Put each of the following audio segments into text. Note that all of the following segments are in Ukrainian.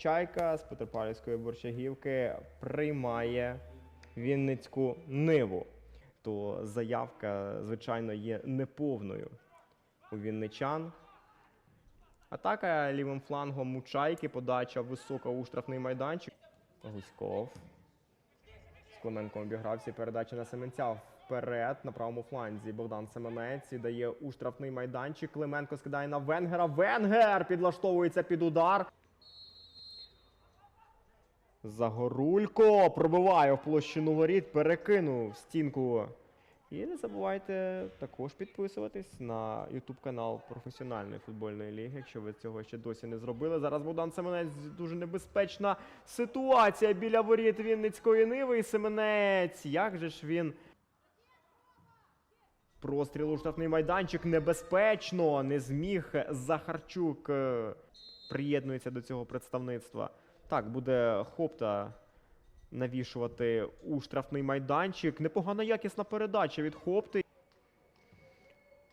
Чайка з Петропавлівської Борщагівки приймає Вінницьку Ниву. То заявка, звичайно, є неповною у вінничан. Атака лівим флангом у Чайки, подача висока у штрафний майданчик. Гуськов. З Клименком обігрався. Передача на Семенця вперед на правому фланзі. Богдан Семенець дає у штрафний майданчик. Клименко скидає на Венгера. Венгер підлаштовується під удар. Загорулько пробиває в площину воріт, перекинув стінку. І не забувайте також підписуватись на YouTube канал професіональної футбольної ліги, якщо ви цього ще досі не зробили. Зараз Богдан Семенець дуже небезпечна ситуація біля воріт Вінницької Ниви. І Семенець, як же ж він Простріл у штрафний майданчик небезпечно. Не зміг Захарчук е, приєднується до цього представництва. Так, буде хопта навішувати у штрафний майданчик. Непогана якісна передача від хопти.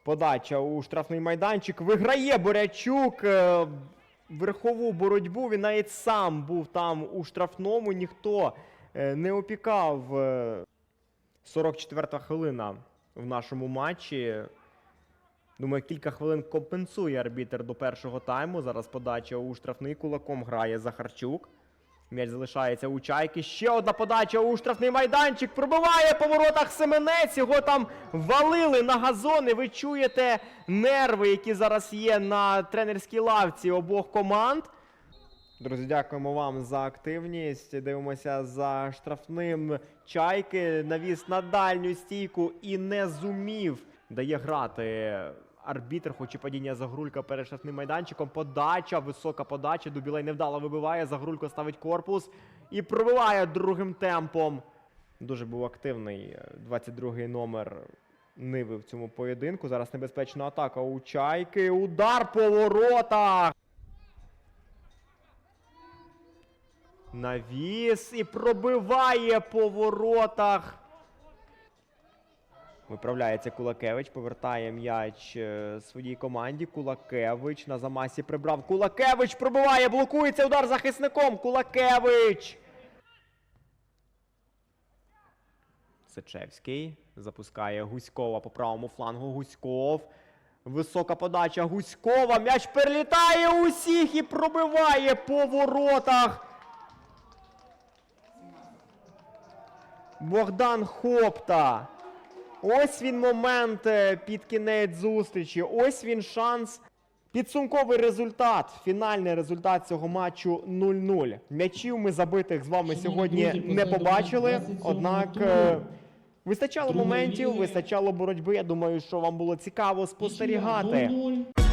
Подача у штрафний майданчик. Виграє Борячук. е, Верхову боротьбу. Він навіть сам був там у штрафному. Ніхто е, не опікав. е, 44-та хвилина в нашому матчі. Думаю, кілька хвилин компенсує арбітер до першого тайму. Зараз подача у штрафний кулаком грає Захарчук. М'яч залишається у чайки. Ще одна подача у штрафний майданчик. Пробиває по воротах Семенець. Його там валили на газони. Ви чуєте нерви, які зараз є на тренерській лавці обох команд. Друзі, дякуємо вам за активність. Дивимося за штрафним чайки. Навіс на дальню стійку і не зумів. Дає грати арбітр, хоч і падіння Загрулька перед штрафним майданчиком. Подача, висока подача. Дубілей невдало вибиває. Загрулько ставить корпус і пробиває другим темпом. Дуже був активний 22-й номер Ниви в цьому поєдинку. Зараз небезпечна атака у чайки. Удар по воротах. Навіс і пробиває по воротах. Виправляється Кулакевич, повертає м'яч е, своїй команді. Кулакевич на замасі прибрав. Кулакевич пробиває, блокується удар захисником. Кулакевич. Сичевський запускає Гуськова по правому флангу. Гуськов. Висока подача Гуськова. М'яч перелітає усіх і пробиває по воротах. Богдан Хопта. Ось він момент е, під кінець зустрічі. Ось він шанс. Підсумковий результат. Фінальний результат цього матчу 0-0. М'ячів ми забитих з вами сьогодні не побачили. Однак е, вистачало моментів, вистачало боротьби. Я думаю, що вам було цікаво спостерігати. 0-0.